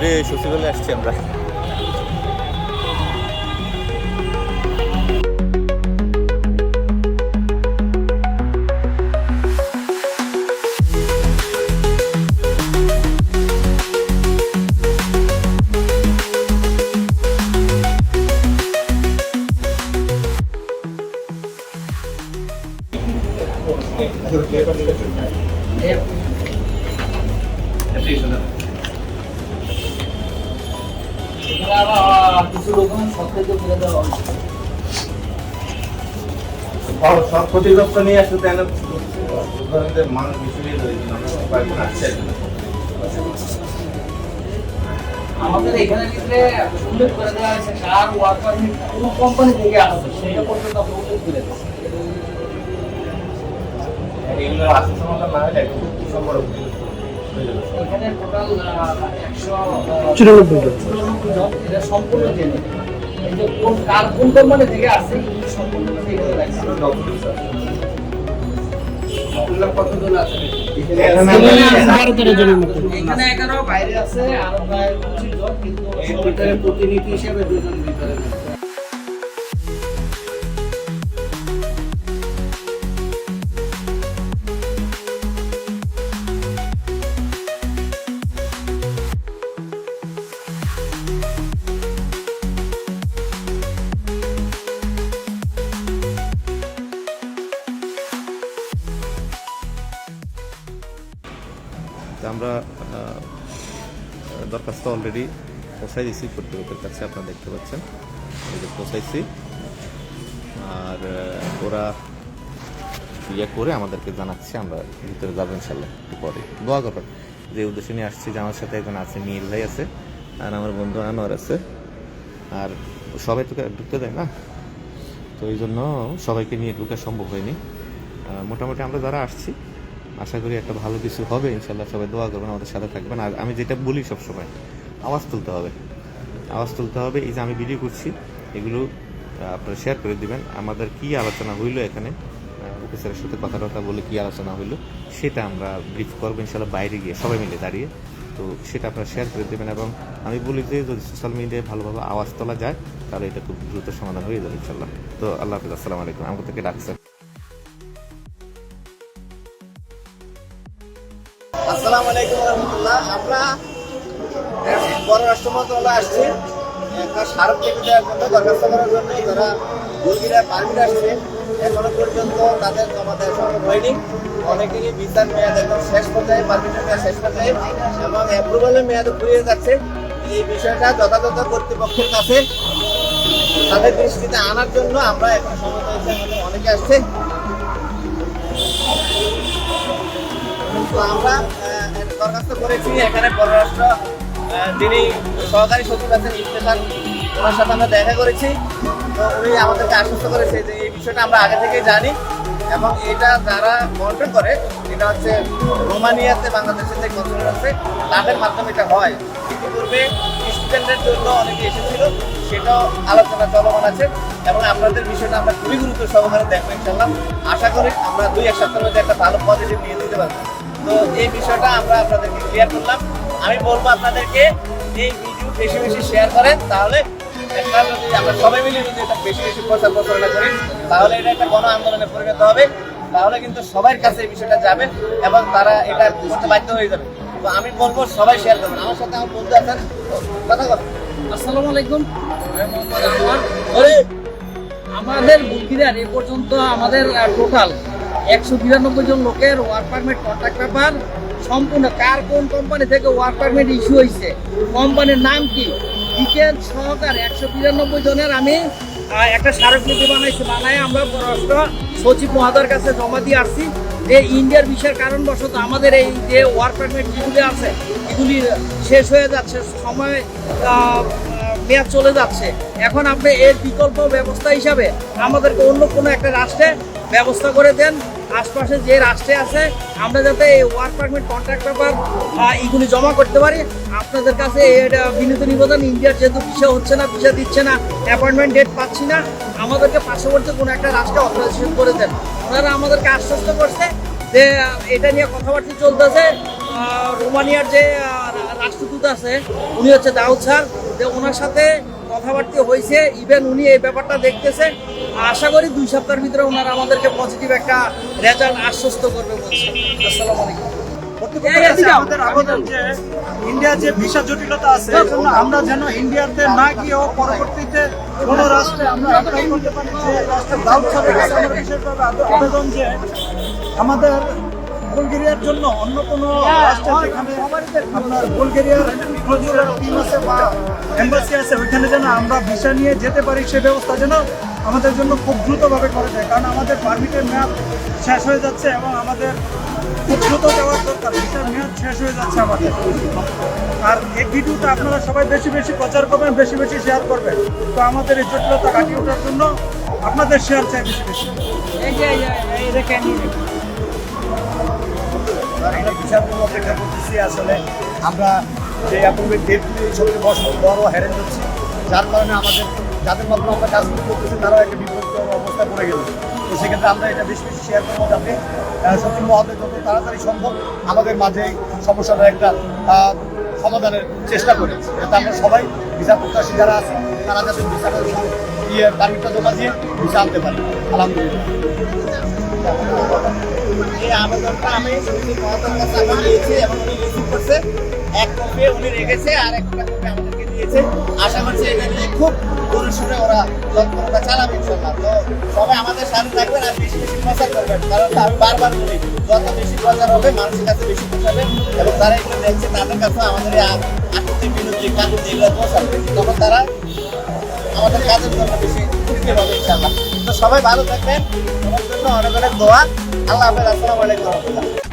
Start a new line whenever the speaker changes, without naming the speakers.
ধরে সচিবালয়ে আসছি আমরা
কিছু লোকজন সব ফেলে দেওয়া হবে
সব ক্ষতিগ্রস্ত নিয়ে আসলে তাই না? মানুষ মিশিয়ে কয়েকজন আসছে
আমাদের এখানে কিন্তু উল্লেখ করে দেওয়া হয়েছে কার ওয়ার্কার কোন কোম্পানি থেকে আসছে সেটা পর্যন্ত আমরা উল্লেখ করে দিচ্ছি
এগুলো আসল সমাধান না হলে একদম সম্পর্ক যাবে
এখানে টোটাল
চুরানব্বই জন।
এটা সম্পূর্ণ জেনে কোন কার কোন কোম্পানি থেকে আসছে সম্পূর্ণ কতজন আছে? এখানে এগারো বাইরে আছে আরও প্রায় পঁচিশ জন কিন্তু প্রতিনিধি হিসেবে দুজন ভিতরে
আমরা দরখাস্ত অলরেডি পৌঁছাই দিয়েছি কর্তৃপক্ষের কাছে, আপনারা দেখতে পাচ্ছেন। এই যে আর ওরা ইয়ে করে আমাদেরকে জানাচ্ছে, আমরা ভিতরে যাব ইনশাল্লাহ পরে। দোয়া করবেন। যে উদ্দেশ্যে নিয়ে আসছি, যে আমার সাথে একজন আছে, মির ভাই আছে, আর আমার বন্ধু আনোয়ার আছে। আর সবাই তো ঢুকতে দেয় না? তো এই জন্য সবাইকে নিয়ে ঢুকা সম্ভব হয়নি। মোটামুটি আমরা যারা আসছি আশা করি একটা ভালো কিছু হবে, ইনশাল্লাহ সবাই দোয়া করবেন, আমাদের সাথে থাকবেন। আর আমি যেটা বলি সবসময়, আওয়াজ তুলতে হবে। আওয়াজ তুলতে হবে, এই যে আমি ভিডিও করছি, এগুলো আপনারা শেয়ার করে দিবেন। আমাদের কি আলোচনা হইল এখানে? অফিসারের সাথে কথা টথা বলে কি আলোচনা হইল, সেটা আমরা ব্রিফ করব, ইনশাল্লাহ বাইরে গিয়ে সবাই মিলে দাঁড়িয়ে। তো সেটা আপনারা শেয়ার করে দেবেন এবং আমি বলি যে, যদি সোশ্যাল মিডিয়ায় ভালোভাবে আওয়াজ তোলা যায়, তাহলে এটা খুব দ্রুত সমাধান হয়ে যাবে, ইনশাল্লাহ। তো আল্লাহ হাফিজ, আসসালামু আলাইকুম। আমাকে থেকে ডাকছেন
আসসালামু আলাইকুম রহমতুল্লাহ আমরা পররাষ্ট্র মন্ত্রণালয়ে আসছি। একটা স্মারক লিপি দেওয়ার জন্য দরখাস্ত করার জন্য যারা মুরগিরা পারমিট আসছে, এখনও পর্যন্ত তাদের জমা দেওয়া সম্ভব হয়নি অনেকেরই বিচার মেয়াদ একদম শেষ পর্যায়ে পারমিটের মেয়াদ শেষ পর্যায়ে এবং অ্যাপ্রুভালের মেয়াদ ফুরিয়ে যাচ্ছে। এই বিষয়টা যথাযথ কর্তৃপক্ষের কাছে তাদের দৃষ্টিতে আনার জন্য আমরা এখন সময় হয়েছে অনেকে আসছে। আমরা দরখাস্ত করেছি। এখানে পররাষ্ট্র যিনি সহকারী সচিব আছেন ইফতেখান ওনার সাথে আমরা দেখা করেছি। তো উনি আমাদেরকে আশ্বস্ত করেছে যে এই বিষয়টা আমরা আগে থেকেই জানি এবং এটা যারা মনিটর করে, এটা হচ্ছে রোমানিয়াতে বাংলাদেশের যে কনসুলেট আছে, তাদের মাধ্যমে এটা হয়। ইতিপূর্বে স্টুডেন্টের জন্য অনেকে এসেছিল, সেটাও আলোচনা চলমান আছে এবং আপনাদের বিষয়টা আমরা খুবই গুরুত্ব সহকারে দেখব ইনশাল্লাহ আশা করি আমরা দুই এক সপ্তাহের মধ্যে একটা ভালো পজিটিভ নিয়ে দিতে পারব। তো এই বিষয়টা আমরা আপনাদেরকে ক্লিয়ার করলাম। আমি বলব আপনাদেরকে এই ভিডিও বেশি বেশি শেয়ার করেন তাহলে একটা যদি আমরা সবাই মিলে যদি এটা বেশি বেশি প্রচার প্রচারণা করি তাহলে এটা একটা গণ আন্দোলনে পরিণত হবে। তাহলে কিন্তু সবার কাছে এই বিষয়টা যাবে এবং তারা এটা বুঝতে বাধ্য হয়ে যাবে। তো আমি বলব সবাই শেয়ার করবেন আমার সাথে আমার বন্ধু আছেন। কথা কথা
আসসালামু আলাইকুম। মোহাম্মদ। আমাদের বুকিরার এ পর্যন্ত আমাদের টোটাল একশো বিরানব্বই জন লোকের ওয়ার্ক পারমিট কন্ট্রাক্ট পেপার সম্পূর্ণ কার কোন কোম্পানি থেকে ওয়ার্ক পারমিট ইস্যু হয়েছে কোম্পানির নাম কি? ডিটেল সহকারে একশো বিরানব্বই জনের আমি একটা স্মারকলিপি বানাইছি বানাই আমরা পররাষ্ট্র সচিব মহাদার কাছে জমা দিয়ে আসছি। যে ইন্ডিয়ার বিষয়ের কারণবশত আমাদের এই যে ওয়ার্ক পারমিট যেগুলি আছে, এগুলি শেষ হয়ে যাচ্ছে, সময় মেয়াদ চলে যাচ্ছে। এখন আপনি এর বিকল্প ব্যবস্থা হিসাবে আমাদেরকে অন্য কোনো একটা রাষ্ট্রে ব্যবস্থা করে দেন। আশপাশে যে রাষ্ট্রে আছে আমরা যাতে ওয়ার্ক পারমিট কন্ট্রাক্ট পেপার এগুলি জমা করতে পারি। আপনাদের কাছে আহ, বিনীত নিবেদন ইন্ডিয়ার যেহেতু ভিসা হচ্ছে না ভিসা দিচ্ছে না অ্যাপয়েন্টমেন্ট ডেট পাচ্ছি না আমাদেরকে পার্শ্ববর্তী কোনো একটা রাষ্ট্রে অথরাইজেশন করে দেন। ওনারা আমাদেরকে আশ্বস্ত করছে যে এটা নিয়ে কথাবার্তা চলতেছে। রোমানিয়ার যে রাষ্ট্রদূত আছে উনি হচ্ছে দাউদ স্যার যে ওনার সাথে কথাবার্তা হয়েছে। ইভেন উনি এই ব্যাপারটা দেখতেছে। আশা করি দুই সপ্তাহের ভিতরে ওনারা আমাদেরকে পজিটিভ একটা রেজাল্ট আশ্বস্ত করবে বলছে। আসসালামু আলাইকুম।
আমাদের আবেদন যে ইন্ডিয়ার যে ভিসা জটিলতা আছে এই আমরা যেন ইন্ডিয়াতে না গিয়েও পরবর্তীতে কোনো রাষ্ট্রে আমরা অ্যাপ্লাই করতে পারি যে রাষ্ট্রের দাউদ সাহেবের কাছে আমরা বিশেষভাবে আবেদন যে আমাদের বুলগেরিয়ার জন্য অন্য কোনো রাষ্ট্রে যেখানে আপনার বুলগেরিয়ার টিম আছে বা এম্বাসি আছে ওইখানে যেন আমরা ভিসা নিয়ে যেতে পারি সে ব্যবস্থা যেন আমাদের জন্য খুব দ্রুতভাবে করে দেয় কারণ আমাদের পারমিটের মেয়াদ শেষ হয়ে যাচ্ছে এবং আমাদের খুব দ্রুত যাওয়ার দরকার। ভিসার মেয়াদ শেষ হয়ে যাচ্ছে আমাদের। আর এই ভিডিওটা আপনারা সবাই বেশি বেশি প্রচার করবেন বেশি বেশি শেয়ার করবেন। তো আমাদের এই জটিলতা কাটিয়ে ওঠার জন্য আপনাদের শেয়ার চাই বেশি বেশি।
এই এই যে, এই
আমরা ভিসার জন্য অপেক্ষা করতেছি আসলে। আমরা যে অ্যাপয়েন্টমেন্ট ডেট বড় হ্যারেঞ্জ হচ্ছে। যার কারণে আমাদের যাদের মাধ্যমে আমরা কাজ করতেছি, তারাও একটা বিপদ অবস্থা পড়ে গেল। তো সেক্ষেত্রে আমরা এটা বেশি বেশি শেয়ার করব যাতে সচিব মহোদয় যত তাড়াতাড়ি সম্ভব আমাদের মাঝে সমস্যাটা একটা সমাধানের চেষ্টা করে। যাতে আমরা সবাই ভিসা প্রত্যাশী যারা আছে, তারা যাতে ভিসাটা ইয়ে পারমিটটা জমা দিয়ে ভিসা আনতে পারি। আলহামদুলিল্লাহ।
আবেদনটা আমি এবং উনি রিসিভ করছে। এক কপি উনি রেখেছে আর একটা কপি আমাদেরকে দিয়েছে আশা করছি এটা নিয়ে খুব দূরসুরে ওরা তৎপরতা চালাবে ইনশাল্লাহ তো সবাই আমাদের সাথে থাকবেন আর বেশি বেশি প্রচার করবেন। কারণ আমি বারবার বলি, যত বেশি প্রচার হবে, মানুষের কাছে বেশি পৌঁছাবে এবং তারা এগুলো দেখছে, তাদের কাছে আমাদের আকৃতি বিরোধী কাজে যেগুলো পৌঁছাবে তখন তারা আমাদের কাজের জন্য বেশি তৃপ্তি পাবে ইনশাল্লাহ তো সবাই ভালো থাকবেন। সবার জন্য অনেক অনেক দোয়া। আল্লাহ হাফেজ। আসসালামু আলাইকুম। রহমতুল্লাহ